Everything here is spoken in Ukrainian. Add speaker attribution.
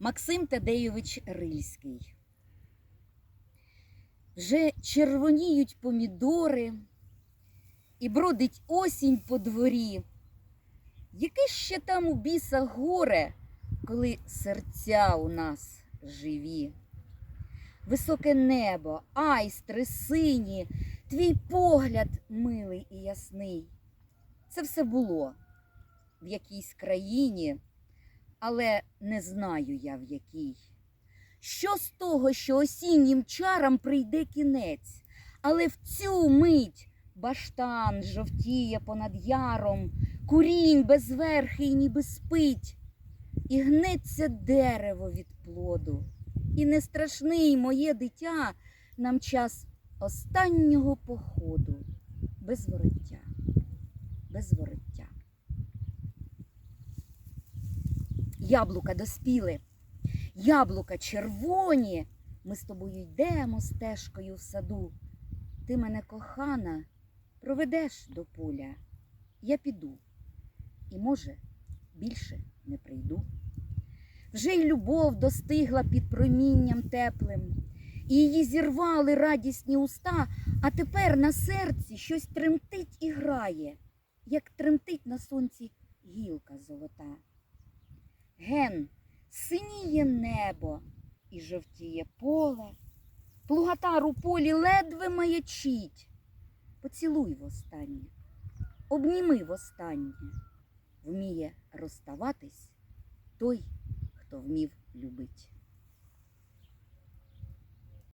Speaker 1: Максим Тадейович Рильський. Вже червоніють помідори, і бродить осінь по дворі. Яке ще там у біса горе, коли серця у нас живі? Високе небо, айстри сині, твій погляд милий і ясний. Це все було в якійсь країні, але не знаю я в якій. Що з того, що осіннім чарам прийде кінець, але в цю мить баштан жовтіє понад яром, курінь безверхий ніби спить, і гнеться дерево від плоду. І не страшний моє дитя нам час останнього походу без вороття, без вороття. Яблука доспіли, яблука червоні. Ми з тобою йдемо стежкою в саду. Ти мене, кохана, проведеш до поля. Я піду, і, може, більше не прийду. Вже й любов достигла під промінням теплим, і її зірвали радісні уста, а тепер на серці щось тремтить і грає, як тремтить на сонці гілка золота. Ген, синіє небо і жовтіє поле, плугатар у полі ледве маячить. Поцілуй востаннє, обніми востаннє, вміє розставатись той, хто вмів любить.